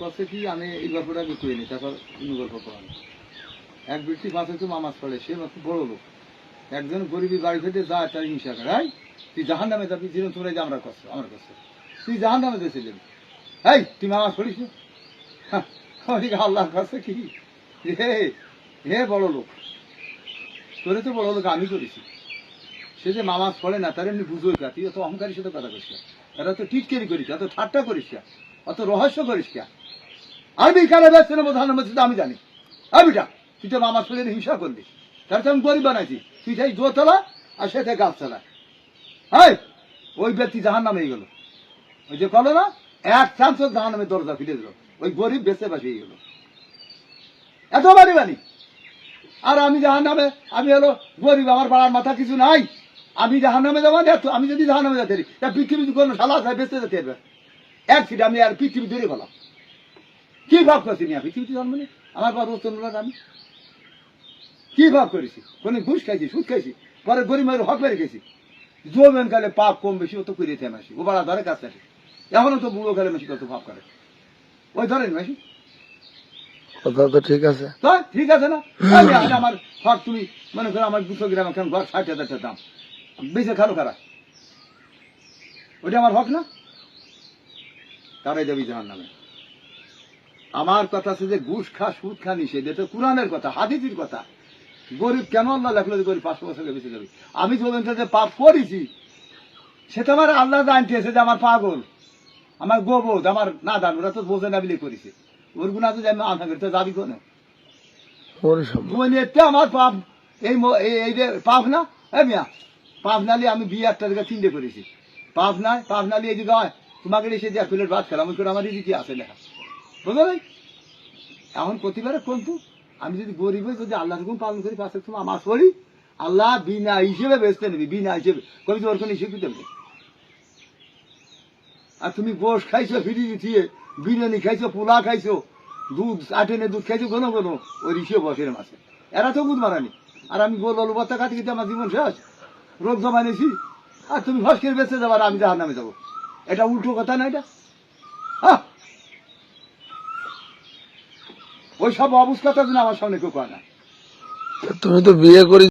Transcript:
কষ্ট কি আমি এই গল্পটা করিনি তারপর অন্য গল্প এক সে বড় লোক। একজন গরিবী বাড়ি যায় তার হিংসা করে "এই, তুই জাহান নামে যাবি জীবন তোমরা যে আমরা কষ্ট আমার কষ্ট। তুই জাহান নামে তুই না? আল্লাহর কি? হে হে বড় লোক তোরে তো বড় লোক আমি করেছি। সে যে মামাজ পড়ে না তার এমনি বুঝোই তুই অত অহংকারীর সাথে কথা করিস না তারা তো টিটকেরি করিস অত ঠাট্টা করিস না অত রহস্য করিস কে? আমি কালে ব্যস্ত নেব তো আমি জানি। আমিটা তুই তো আমার পড়ে হিংসা করলি। তার আমি গরিব বানাইছি। তুই সেই দোতলা আর সে গাছ চালা হাই, ওই ব্যক্তি জাহান নামে গেল। ওই যে কলো না, এক চান্স জাহান নামে দরজা ফিরে দিল। ওই গরিব বেঁচে বাসে গেল। এত বাড়ি বানি। আর আমি জাহান নামে আমি হলো গরিব, আমার পাড়ার মাথা কিছু নাই। আমি জাহান নামে যাব আমি যদি জাহান নামে যেতে পারি, তা কোনো আছে বেঁচে যেতে পারবে? এক ফিট আমি আর পৃথিবী ধরে গেলাম। কি ভাব করছি আমি পৃথিবীতে জন্ম নেই? আমার পর রোজ আমি? কি ভাব করেছি? কোনো ঘুষ খাইছি সুদ খাইছি পরে গরিবের হক মেরে গেছি জোবেন কালে পাপ কম বেশি ও তো করে দিতে মাসি। ও বাড়া ধরে কাজ থাকে এখনও তো বুড়ো কালে মাসি কত ভাব করে। ওই ধরেন মাসি। কথা তো ঠিক আছে। তো ঠিক আছে না? আমি আমার হক তুমি মনে করো আমার দুশো গ্রাম এখন ঘর ষাট হাজার দাম। বেঁচে খারো খারা। ওটা আমার হক না? তারাই যাবি জাহান নামে আমার কথা আছে যে ঘুষ খা সুদ খা নিষেধ। এটা কোরআনের কথা হাদিসির কথা। গরিব কেন আল্লাহ লেখলো যে গরিব পাঁচশো বছর বেঁচে যাবে? আমি যখন যে পাপ করেছি সেটা আমার আল্লাহ জানতেছে যে আমার পাগল আমার গোবোধ আমার না দান ওরা তো বোঝে না বিলে করেছে। ওর গুণা যদি আমি আধা করতে যাবি কোনে? ওর সব। দুনিয়াতে আমার পাপ এই এই- যে পাপ না? এ মিয়া পাপ নালি আমি বিয়ে একটা জায়গায় তিনটে করেছি। পাপ নাই পাপ নালি এই যে তোমাকে এসে যে এক প্লেট ভাত খেলাম, ওই করে আমার দিদি আছে লেখা? বুঝলো এখন প্রতিবারে কোনটু আমি যদি গরিব হই, যদি আল্লাহ হুকুম পালন করি পাশে তোমার আমার করি আল্লাহ বিনা হিসেবে বেচতে নেবি, বিনা হিসেবে। কবি তো ওর কোনো হিসেবে দেবে আর তুমি গোশ খাইছো, ফিরি দিয়ে বিরিয়ানি খাইছো, পোলা খাইছো, দুধ, আটেনে দুধ খাইছো কোনো কোনো ওই ঋষিও বসের মাসে এরা তো বুধ মারানি আর আমি গোল আলু বাত্তা খেতে আমার জীবন শেষ। রোগ জমা নিয়েছি। আর তুমি ফসকের বেঁচে যাবার, আমি যাহার নামে যাব। এটা উল্টো কথা না এটা? ওই সব অবস্থা তো আমার সামনে কেউ কয় না। তুমি তো বিয়ে করি